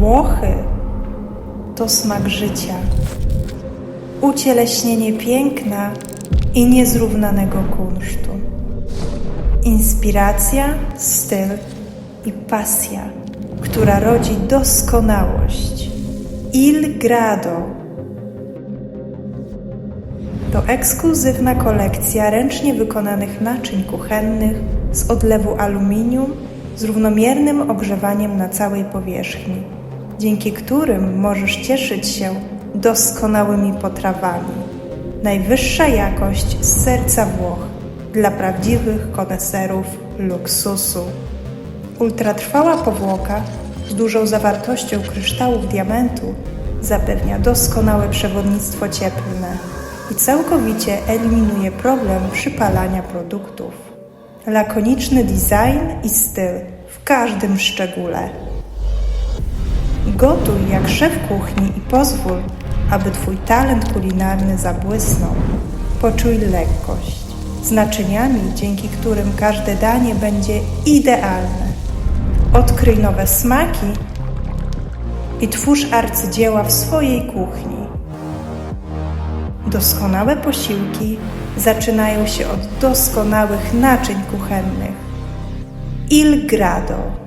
Włochy to smak życia, ucieleśnienie piękna i niezrównanego kunsztu. Inspiracja, styl i pasja, która rodzi doskonałość. Il Grado to ekskluzywna kolekcja ręcznie wykonanych naczyń kuchennych z odlewu aluminium z równomiernym ogrzewaniem na całej powierzchni, dzięki którym możesz cieszyć się doskonałymi potrawami. Najwyższa jakość z serca Włoch dla prawdziwych koneserów luksusu. Ultratrwała powłoka z dużą zawartością kryształów diamentu zapewnia doskonałe przewodnictwo cieplne i całkowicie eliminuje problem przypalania produktów. Lakoniczny design i styl w każdym szczególe. Gotuj jak szef kuchni i pozwól, aby Twój talent kulinarny zabłysnął. Poczuj lekkość z naczyniami, dzięki którym każde danie będzie idealne. Odkryj nowe smaki i twórz arcydzieła w swojej kuchni. Doskonałe posiłki zaczynają się od doskonałych naczyń kuchennych. Il Grado